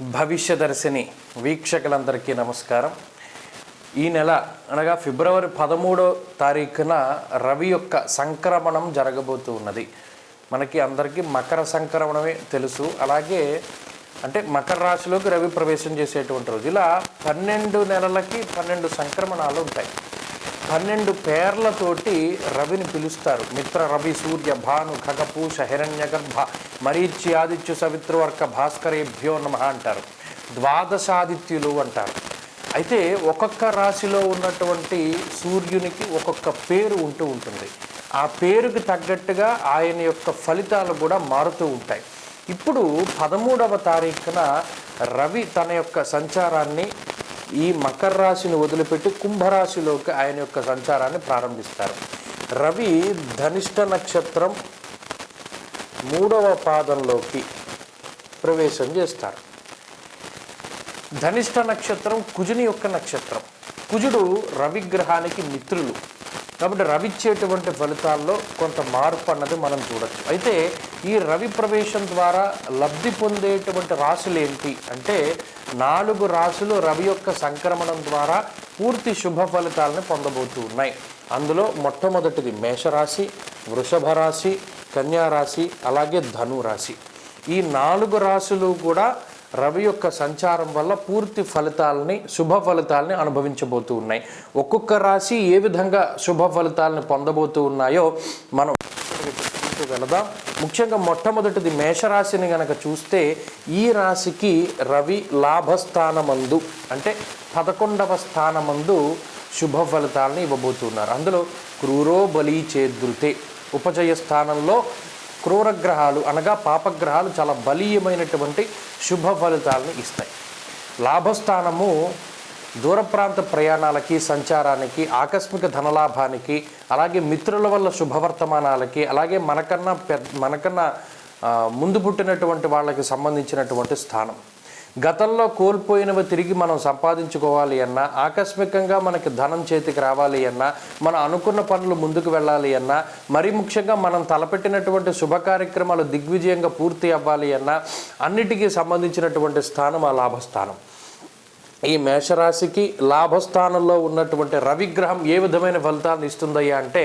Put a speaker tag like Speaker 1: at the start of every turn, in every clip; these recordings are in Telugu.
Speaker 1: భవిష్యదర్శిని వీక్షకులందరికీ నమస్కారం. ఈ నెల అనగా ఫిబ్రవరి పదమూడో తారీఖున రవి యొక్క సంక్రమణం జరగబోతూ ఉన్నది. మనకి అందరికీ మకర సంక్రమణమే తెలుసు. అలాగే అంటే మకర రాశిలోకి రవి ప్రవేశం చేసేటువంటి రోజు. ఇలా పన్నెండు నెలలకి పన్నెండు సంక్రమణాలు ఉంటాయి. పన్నెండు పేర్లతోటి రవిని పిలుస్తారు. మిత్ర రవి సూర్య భాను ఖగపూష హిరణ్యగర్భ మరీచి ఆదిత్య సవిత్రవర్క భాస్కరేభ్యో నమ అంటారు. ద్వాదశాదిత్యులు అంటారు. అయితే ఒక్కొక్క రాశిలో ఉన్నటువంటి సూర్యునికి ఒక్కొక్క పేరు ఉంటూ ఉంటుంది. ఆ పేరుకి తగ్గట్టుగా ఆయన యొక్క ఫలితాలు కూడా మారుతూ ఉంటాయి. ఇప్పుడు పదమూడవ తారీఖున రవి తన యొక్క సంచారాన్ని ఈ మకర రాశిని వదిలిపెట్టి కుంభరాశిలోకి ఆయన యొక్క సంచారాన్ని ప్రారంభిస్తారు. రవి ధనిష్ట నక్షత్రం మూడవ పాదంలోకి ప్రవేశం చేస్తారు. ధనిష్ట నక్షత్రం కుజుని యొక్క నక్షత్రం. కుజుడు రవిగ్రహానికి మిత్రులు. కాబట్టి రవిచ్చేటువంటి ఫలితాల్లో కొంత మార్పు అన్నది మనం చూడొచ్చు. అయితే ఈ రవి ప్రవేశం ద్వారా లబ్ధి పొందేటువంటి రాశులు ఏంటి అంటే నాలుగు రాశులు రవి యొక్క సంక్రమణం ద్వారా పూర్తి శుభ ఫలితాలను పొందబోతూ ఉన్నాయి. అందులో మొట్టమొదటిది మేషరాశి వృషభ రాశి కన్యారాశి అలాగే ధను రాశి. ఈ నాలుగు రాశులు కూడా రవి యొక్క సంచారం వల్ల పూర్తి ఫలితాలని శుభ ఫలితాలని అనుభవించబోతూ ఉన్నాయి. ఒక్కొక్క రాశి ఏ విధంగా శుభ ఫలితాలను పొందబోతూ ఉన్నాయో మనం వెళదాం ముఖ్యంగా మొట్టమొదటిది మేషరాశిని గనక చూస్తే ఈ రాశికి రవి లాభస్థానమందు అంటే పదకొండవ స్థానమందు శుభ ఫలితాలను ఇవ్వబోతున్నారు. అందులో క్రూరో బలి చేదృతే ఉపజయ స్థానంలో క్రూరగ్రహాలు అనగా పాపగ్రహాలు చాలా బలీయమైనటువంటి శుభ ఫలితాలను ఇస్తాయి. లాభస్థానము దూర ప్రాంత ప్రయాణాలకి సంచారానికి ఆకస్మిక ధనలాభానికి అలాగే మిత్రుల వల్ల శుభవర్తమానాలకి అలాగే మనకన్నా పెద్ద మనకన్నా ముందు పుట్టినటువంటి వాళ్ళకి సంబంధించినటువంటి స్థానం. గతంలో కోల్పోయినవి తిరిగి మనం సంపాదించుకోవాలి అన్నా ఆకస్మికంగా మనకి ధనం చేతికి రావాలి అన్నా మనం అనుకున్న పనులు ముందుకు వెళ్ళాలి అన్నా మరి ముఖ్యంగా మనం తలపెట్టినటువంటి శుభ కార్యక్రమాలు దిగ్విజయంగా పూర్తి అవ్వాలి అన్నా అన్నిటికీ సంబంధించినటువంటి స్థానం ఆ లాభస్థానం. ఈ మేషరాశికి లాభస్థానంలో ఉన్నటువంటి రవిగ్రహం ఏ విధమైన ఫలితాన్ని ఇస్తుందయ్యా అంటే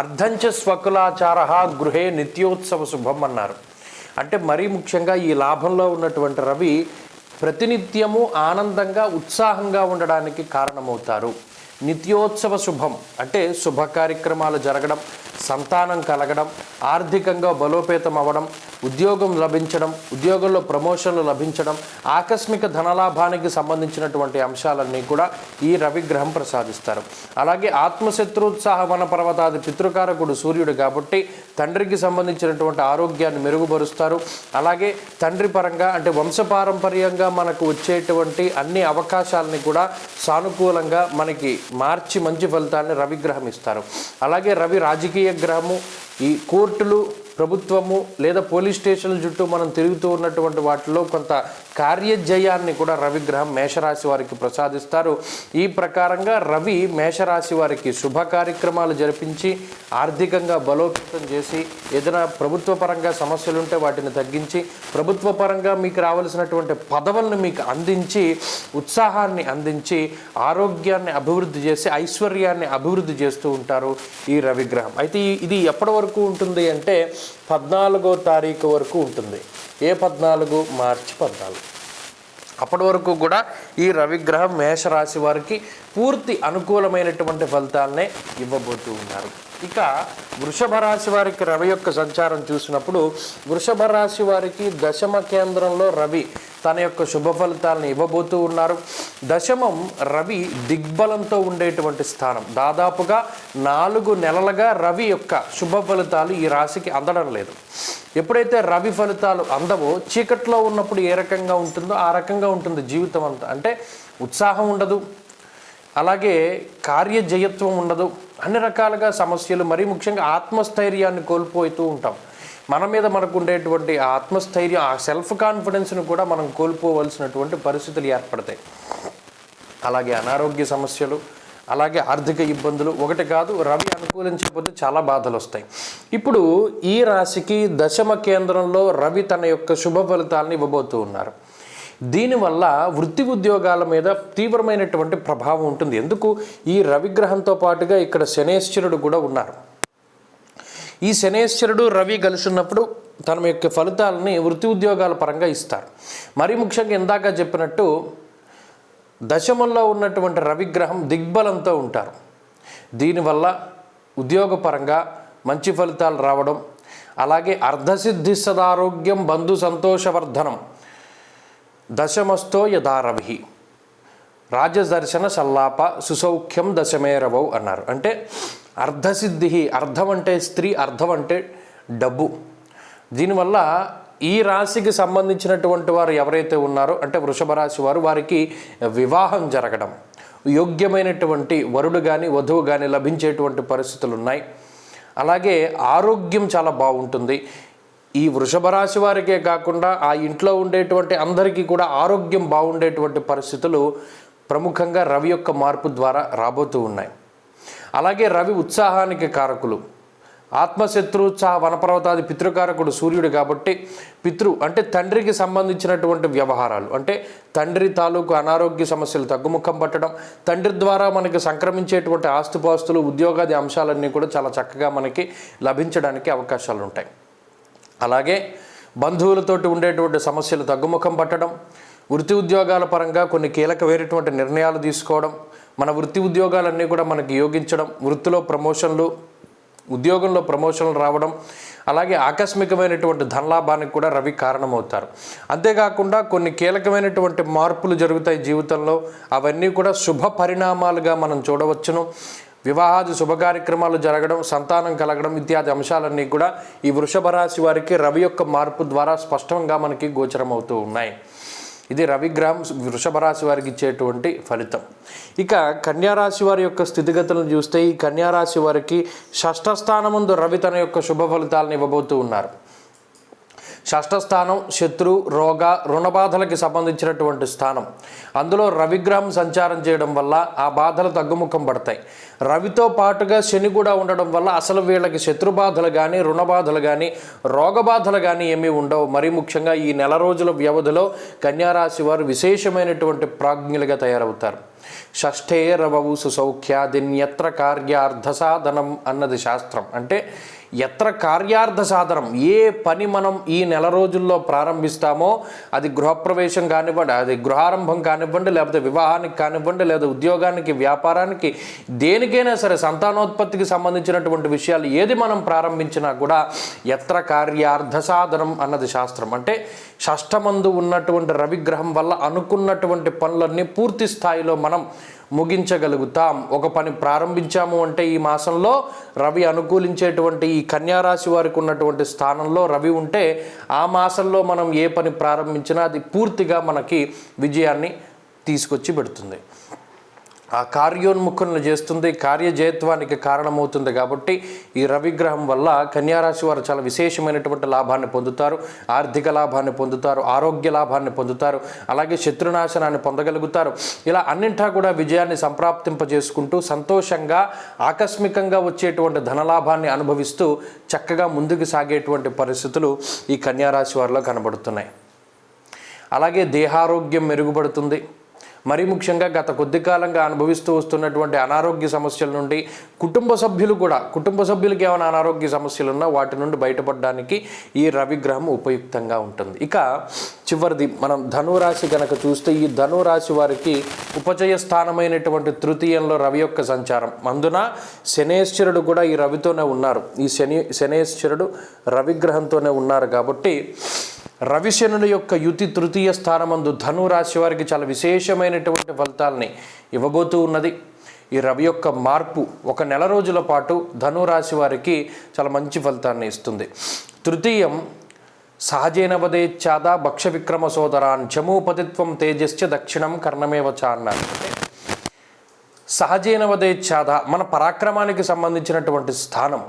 Speaker 1: అర్ధంచ స్వకులాచార గృహే నిత్యోత్సవ శుభం అన్నారు. అంటే మరీ ముఖ్యంగా ఈ లాభంలో ఉన్నటువంటి రవి ప్రతినిత్యము ఆనందంగా ఉత్సాహంగా ఉండడానికి కారణమవుతారు. నిత్యోత్సవ శుభం అంటే శుభ కార్యక్రమాలు జరగడం సంతానం కలగడం ఆర్థికంగా బలోపేతం అవ్వడం ఉద్యోగం లభించడం ఉద్యోగంలో ప్రమోషన్లు లభించడం ఆకస్మిక ధనలాభానికి సంబంధించినటువంటి అంశాలన్నీ కూడా ఈ రవిగ్రహం ప్రసాదిస్తారు. అలాగే ఆత్మశత్రుత్సాహ వన పర్వతాది పితృకారకుడు సూర్యుడు కాబట్టి తండ్రికి సంబంధించినటువంటి ఆరోగ్యాన్ని మెరుగుపరుస్తారు. అలాగే తండ్రి పరంగా అంటే వంశపారంపర్యంగా మనకు వచ్చేటువంటి అన్ని అవకాశాలని కూడా సానుకూలంగా మనకి మార్చి మంచి ఫలితాన్ని రవిగ్రహం ఇస్తారు. అలాగే రవి రాజకీయ గ్రహము ఈ కోర్టులు ప్రభుత్వము లేదా పోలీస్ స్టేషన్ల చుట్టూ మనం తిరుగుతూ ఉన్నటువంటి వాటిలో కొంత కార్యజయాన్ని కూడా రవిగ్రహం మేషరాశి వారికి ప్రసాదిస్తారు. ఈ ప్రకారంగా రవి మేషరాశి వారికి శుభ కార్యక్రమాలు జరిపించి ఆర్థికంగా బలోపేతం చేసి ఏదైనా ప్రభుత్వ పరంగా సమస్యలు ఉంటే వాటిని తగ్గించి ప్రభుత్వ పరంగా మీకు రావాల్సినటువంటి పదవులను మీకు అందించి ఉత్సాహాన్ని అందించి ఆరోగ్యాన్ని అభివృద్ధి చేసి ఐశ్వర్యాన్ని అభివృద్ధి చేస్తూ ఉంటారు ఈ రవిగ్రహం. అయితే ఇది ఎప్పటి వరకు ఉంటుంది అంటే పద్నాలుగో తారీఖు వరకు ఉంటుంది. ఏ పద్నాలుగు మార్చి పద్నాలుగు. అప్పటి వరకు కూడా ఈ రవిగ్రహం మేషరాశి వారికి పూర్తి అనుకూలమైనటువంటి ఫలితాలనే ఇవ్వబోతూ ఉన్నారు. ఇక వృషభ రాశి వారికి రవి యొక్క సంచారం చూసినప్పుడు వృషభ రాశి వారికి దశమ కేంద్రంలో రవి తన యొక్క శుభ ఫలితాలను ఇవ్వబోతూ ఉన్నారు. దశమం రవి దిగ్బలంతో ఉండేటువంటి స్థానం. దాదాపుగా నాలుగు నెలలుగా రవి యొక్క శుభ ఫలితాలు ఈ రాశికి అందడం లేదు. ఎప్పుడైతే రవి ఫలితాలు అందవో చీకట్లో ఉన్నప్పుడు ఏ రకంగా ఉంటుందో ఆ రకంగా ఉంటుంది జీవితం అంతా. అంటే ఉత్సాహం ఉండదు. అలాగే కార్యజయత్వం ఉండదు. అన్ని రకాలుగా సమస్యలు మరీ ముఖ్యంగా ఆత్మస్థైర్యాన్ని కోల్పోతూ ఉంటాం. మన మీద మనకు ఉండేటువంటి ఆ ఆత్మస్థైర్యం ఆ సెల్ఫ్ కాన్ఫిడెన్స్ను కూడా మనం కోల్పోవలసినటువంటి పరిస్థితులు ఏర్పడతాయి. అలాగే అనారోగ్య సమస్యలు అలాగే ఆర్థిక ఇబ్బందులు. ఒకటి కాదు రవి అనుకూలించకపోతే చాలా బాధలు వస్తాయి ఇప్పుడు ఈ రాశికి దశమ కేంద్రంలో రవి తన యొక్క శుభ ఫలితాలను ఇవ్వబోతూ ఉన్నారు. దీనివల్ల వృత్తి ఉద్యోగాల మీద తీవ్రమైనటువంటి ప్రభావం ఉంటుంది. ఎందుకు? ఈ రవిగ్రహంతో పాటుగా ఇక్కడ శనేశ్వరుడు కూడా ఉన్నారు. ఈ శనేశ్వరుడు రవి కలిసినప్పుడు తన యొక్క ఫలితాలని వృత్తి ఉద్యోగాల పరంగా ఇస్తారు. మరీ ముఖ్యంగా ఇందాక చెప్పినట్టు దశమంలో ఉన్నటువంటి రవిగ్రహం దిగ్బలంతో ఉంటారు. దీనివల్ల ఉద్యోగపరంగా మంచి ఫలితాలు రావడం అలాగే అర్ధసిద్ధి సదారోగ్యం బంధు సంతోషవర్ధనం దశమస్తో యథారవి రాజదర్శన సల్లాప సుసౌఖ్యం దశమేరవౌ అన్నారు. అంటే అర్ధసిద్ధి అర్థం అంటే స్త్రీ అర్థం అంటే డబ్బు. దీనివల్ల ఈ రాశికి సంబంధించినటువంటి వారు ఎవరైతే ఉన్నారో అంటే వృషభ రాశి వారు వారికి వివాహం జరగడం యోగ్యమైనటువంటి వరుడు కానీ వధువు కానీ లభించేటువంటి పరిస్థితులు ఉన్నాయి అలాగే ఆరోగ్యం చాలా బాగుంటుంది. ఈ వృషభ రాశి వారికే కాకుండా ఆ ఇంట్లో ఉండేటువంటి అందరికీ కూడా ఆరోగ్యం బాగుండేటువంటి పరిస్థితులు ప్రముఖంగా రవి యొక్క మార్పు ద్వారా రాబోతూ ఉన్నాయి. అలాగే రవి ఉత్సాహానికి కారకులు. ఆత్మశత్రుత్సాహ వనపర్వతాది పితృకారకుడు సూర్యుడు కాబట్టి పితృ అంటే తండ్రికి సంబంధించినటువంటి వ్యవహారాలు. అంటే తండ్రి తాలూకు అనారోగ్య సమస్యలు తగ్గుముఖం పట్టడం తండ్రి ద్వారా మనకి సంక్రమించేటువంటి ఆస్తుపాస్తులు ఉద్యోగాది అంశాలన్నీ కూడా చాలా చక్కగా మనకి లభించడానికి అవకాశాలు ఉంటాయి అలాగే బంధువులతోటి ఉండేటువంటి సమస్యలు తగ్గుముఖం పట్టడం వృత్తి ఉద్యోగాల పరంగా కొన్ని కీలకమైనటువంటి నిర్ణయాలు తీసుకోవడం మన వృత్తి ఉద్యోగాలన్నీ కూడా మనకి యోగించడం వృత్తిలో ప్రమోషన్లు ఉద్యోగంలో ప్రమోషన్లు రావడం అలాగే ఆకస్మికమైనటువంటి ధనలాభానికి కూడా రవి కారణమవుతారు. అంతేకాకుండా కొన్ని కీలకమైనటువంటి మార్పులు జరుగుతాయి జీవితంలో. అవన్నీ కూడా శుభ పరిణామాలుగా మనం చూడవచ్చును. వివాహాది శుభ కార్యక్రమాలు జరగడం సంతానం కలగడం ఇత్యాది అంశాలన్నీ కూడా ఈ వృషభ రాశి వారికి రవి యొక్క మార్పు ద్వారా స్పష్టంగా మనకి గోచరమవుతూ ఉన్నాయి. ఇది రవిగ్రహం వృషభ రాశి వారికి ఇచ్చేటువంటి ఫలితం. ఇక కన్యారాశి వారి యొక్క స్థితిగతులను చూస్తే ఈ కన్యారాశి వారికి షష్ఠ స్థానముందు రవి తన యొక్క శుభ ఫలితాలను ఇవ్వబోతూ ఉన్నారు. షష్ఠస్థానం శత్రు రోగ రుణబాధలకి సంబంధించినటువంటి స్థానం. అందులో రవిగ్రహం సంచారం చేయడం వల్ల ఆ బాధలు తగ్గుముఖం పడతాయి. రవితో పాటుగా శని కూడా ఉండడం వల్ల అసలు వీళ్ళకి శత్రు బాధలు కానీ రుణ బాధలు కానీ రోగ బాధలు కానీ ఏమీ ఉండవు. మరీ ముఖ్యంగా ఈ నెల రోజుల వ్యవధిలో కన్యారాశి వారు విశేషమైనటువంటి ప్రాజ్ఞులుగా తయారవుతారు. షష్ఠే రవవు సుసౌఖ్యాదిన్యత్ర కార్యార్థ సాధనం అన్నది శాస్త్రం. అంటే ఎత్ర కార్యార్థ సాధనం ఏ పని మనం ఈ నెల రోజుల్లో ప్రారంభిస్తామో అది గృహప్రవేశం కానివ్వండి అది గృహారంభం కానివ్వండి లేకపోతే వివాహానికి కానివ్వండి లేదా ఉద్యోగానికి వ్యాపారానికి దేనికైనా సరే సంతానోత్పత్తికి సంబంధించినటువంటి విషయాలు ఏది మనం ప్రారంభించినా కూడా ఎత్ర కార్యార్థ సాధనం అన్నది శాస్త్రం. అంటే షష్టమందు ఉన్నటువంటి రవిగ్రహం వల్ల అనుకున్నటువంటి పనులన్నీ పూర్తి స్థాయిలో మనం ముగించగలుగుతాం. ఒక పని ప్రారంభించాము అంటే ఈ మాసంలో రవి అనుకూలించేటువంటి ఈ కన్యారాశి వారికి ఉన్నటువంటి స్థానంలో రవి ఉంటే ఆ మాసంలో మనం ఏ పని ప్రారంభించినా అది పూర్తిగా మనకి విజయాన్ని తీసుకొచ్చి పెడుతుంది. ఆ కార్యోన్ముఖులను చేస్తుంది కార్యజయత్వానికి కారణమవుతుంది కాబట్టి ఈ రవిగ్రహం వల్ల కన్యారాశి వారు చాలా విశేషమైనటువంటి లాభాన్ని పొందుతారు ఆర్థిక లాభాన్ని పొందుతారు ఆరోగ్య లాభాన్ని పొందుతారు అలాగే శత్రునాశనాన్ని పొందగలుగుతారు. ఇలా అన్నింటా కూడా విజయాన్ని సంప్రాప్తింపజేసుకుంటూ సంతోషంగా ఆకస్మికంగా వచ్చేటువంటి ధనలాభాన్ని అనుభవిస్తూ చక్కగా ముందుకు సాగేటువంటి పరిస్థితులు ఈ కన్యారాశి వారిలో కనబడుతున్నాయి. అలాగే దేహారోగ్యం మెరుగుపడుతుంది. మరీ ముఖ్యంగా గత కొద్ది కాలంగా అనుభవిస్తూ వస్తున్నటువంటి అనారోగ్య సమస్యల నుండి కుటుంబ సభ్యులు కూడా కుటుంబ సభ్యులకి ఏమైనా అనారోగ్య సమస్యలు ఉన్నా వాటి నుండి బయటపడడానికి ఈ రవిగ్రహం ఉపయుక్తంగా ఉంటుంది. ఇక చివరిది మనం ధనురాశి కనుక చూస్తే ఈ ధనురాశి వారికి ఉపచయ స్థానమైనటువంటి తృతీయంలో రవి యొక్క సంచారం. అందున శనేశ్వరుడు కూడా ఈ రవితోనే ఉన్నారు. ఈ శని శనేశ్వరుడు రవిగ్రహంతోనే ఉన్నారు కాబట్టి రవిశనుల యొక్క యుతి తృతీయ స్థానమందు ధను రాశి వారికి చాలా విశేషమైనటువంటి ఫలితాలని ఇవ్వబోతూ ఉన్నది. ఈ రవి యొక్క మార్పు ఒక నెల రోజుల పాటు ధను రాశి వారికి చాలా మంచి ఫలితాన్ని ఇస్తుంది. తృతీయం సహజేనవదే చాద భక్ష విక్రమ సోదరాన్ చమూపతిత్వం తేజశ్చ దక్షిణం కర్ణమేవ చ అన్నారు. సహజేనవదే చాద మన పరాక్రమానికి సంబంధించినటువంటి స్థానం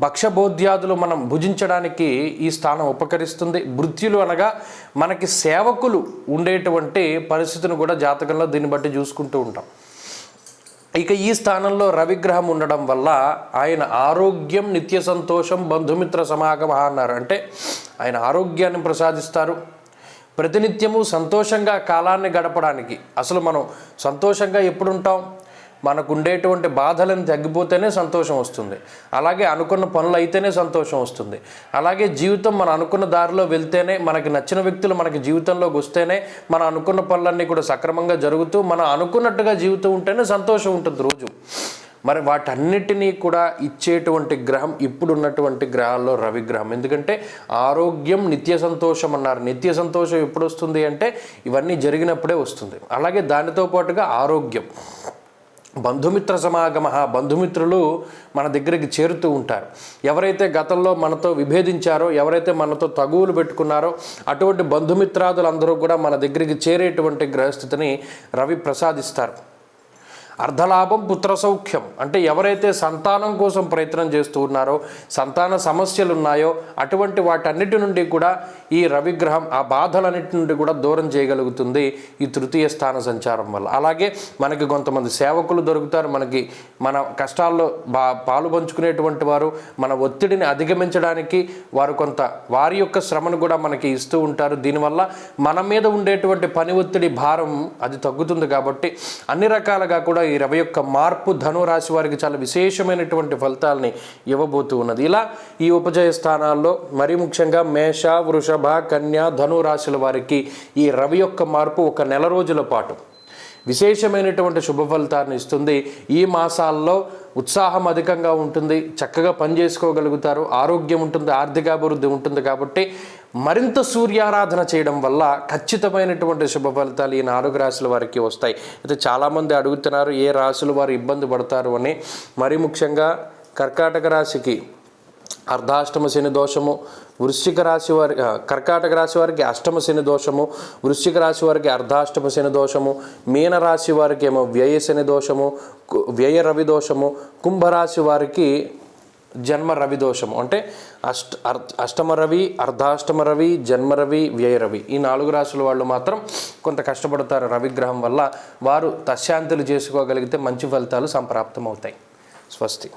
Speaker 1: భక్షబోధ్యాదులు మనం భుజించడానికి ఈ స్థానం ఉపకరిస్తుంది. భృత్యులు అనగా మనకి సేవకులు ఉండేటువంటి పరిస్థితిని కూడా జాతకంలో దీన్ని బట్టి చూసుకుంటూ ఉంటాం. ఇక ఈ స్థానంలో రవిగ్రహం ఉండడం వల్ల ఆయన ఆరోగ్యం నిత్య సంతోషం బంధుమిత్ర సమాగమ అన్నారు. అంటే ఆయన ఆరోగ్యాన్ని ప్రసాదిస్తారు. ప్రతినిత్యము సంతోషంగా కాలాన్ని గడపడానికి. అసలు మనం సంతోషంగా ఎప్పుడుంటాం? మనకు ఉండేటువంటి బాధలను తగ్గిపోతేనే సంతోషం వస్తుంది. అలాగే అనుకున్న పనులు అయితేనే సంతోషం వస్తుంది. అలాగే జీవితం మనం అనుకున్న దారిలో వెళ్తేనే మనకి నచ్చిన వ్యక్తులు మనకి జీవితంలోకి వస్తేనే మనం అనుకున్న పనులన్నీ కూడా సక్రమంగా జరుగుతూ మనం అనుకున్నట్టుగా జీవితం ఉంటేనే సంతోషం ఉంటుంది రోజు. మరి వాటన్నిటినీ కూడా ఇచ్చేటువంటి గ్రహం ఇప్పుడు ఉన్నటువంటి గ్రహాల్లో రవి గ్రహం. ఎందుకంటే ఆరోగ్యం నిత్య సంతోషం అన్నారు. నిత్య సంతోషం ఎప్పుడు వస్తుంది అంటే ఇవన్నీ జరిగినప్పుడే వస్తుంది. అలాగే దానితో పాటుగా ఆరోగ్యం. బంధుమిత్ర సమాగమ బంధుమిత్రులు మన దగ్గరికి చేరుతూ ఉంటారు. ఎవరైతే గతంలో మనతో విభేదించారో ఎవరైతే మనతో తగువులు పెట్టుకున్నారో అటువంటి బంధుమిత్రాదులందరూ కూడా మన దగ్గరికి చేరేటువంటి గ్రహస్థితిని రవి ప్రసాదిస్తారు. అర్ధలాభం పుత్ర సౌఖ్యం. అంటే ఎవరైతే సంతానం కోసం ప్రయత్నం చేస్తూ ఉన్నారో సంతాన సమస్యలు ఉన్నాయో అటువంటి వాటన్నిటి నుండి కూడా ఈ రవిగ్రహం ఆ బాధలన్నిటి నుండి కూడా దూరం చేయగలుగుతుంది ఈ తృతీయ స్థాన సంచారం వల్ల. అలాగే మనకి కొంతమంది సేవకులు దొరుకుతారు. మనకి మన కష్టాల్లో బా పాలు పంచుకునేటువంటి వారు మన ఒత్తిడిని అధిగమించడానికి వారు కొంత వారి యొక్క శ్రమను కూడా మనకి ఇస్తూ ఉంటారు. దీనివల్ల మన మీద ఉండేటువంటి పని ఒత్తిడి భారం అది తగ్గుతుంది కాబట్టి అన్ని రకాలుగా కూడా ఈ రవి యొక్క మార్పు ధను రాశి వారికి చాలా విశేషమైనటువంటి ఫలితాలని ఇవ్వబోతూ ఉన్నది. ఇలా ఈ ఉపజయ స్థానాల్లో మరీ ముఖ్యంగా మేష వృషభ కన్య ధను రాశుల వారికి ఈ రవి యొక్క మార్పు ఒక నెల రోజుల పాటు విశేషమైనటువంటి శుభ ఫలితాన్ని ఇస్తుంది. ఈ మాసాల్లో ఉత్సాహం అధికంగా ఉంటుంది. చక్కగా పని చేసుకోగలుగుతారు. ఆరోగ్యం ఉంటుంది. ఆర్థికాభివృద్ధి ఉంటుంది కాబట్టి మరింత సూర్యారాధన చేయడం వల్ల ఖచ్చితమైనటువంటి శుభ ఫలితాలు ఈ నాలుగు రాశుల వారికి వస్తాయి. అయితే చాలామంది అడుగుతున్నారు ఏ రాశులు వారు ఇబ్బంది పడతారు అని. మరీ ముఖ్యంగా కర్కాటక రాశికి అర్ధాష్టమ శని దోషము వృశ్చిక రాశి వారి కర్కాటక రాశి వారికి అష్టమ శని దోషము వృశ్చిక రాశి వారికి అర్ధాష్టమ శని దోషము మీన రాశి వారికి ఏమో వ్యయ శని దోషము కు- వ్యయ రవి దోషము కుంభరాశి వారికి జన్మ రవి దోషం. అంటే అష్ట అష్టమ రవి అర్ధాష్టమ రవి జన్మ రవి వ్యయ రవి. ఈ నాలుగు రాశుల వాళ్ళు మాత్రం కొంత కష్టపడతారు రవిగ్రహం వల్ల. వారు తశాంతులు చేసుకోగలిగితే మంచి ఫలితాలు సంప్రాప్తమవుతాయి. స్వస్తి.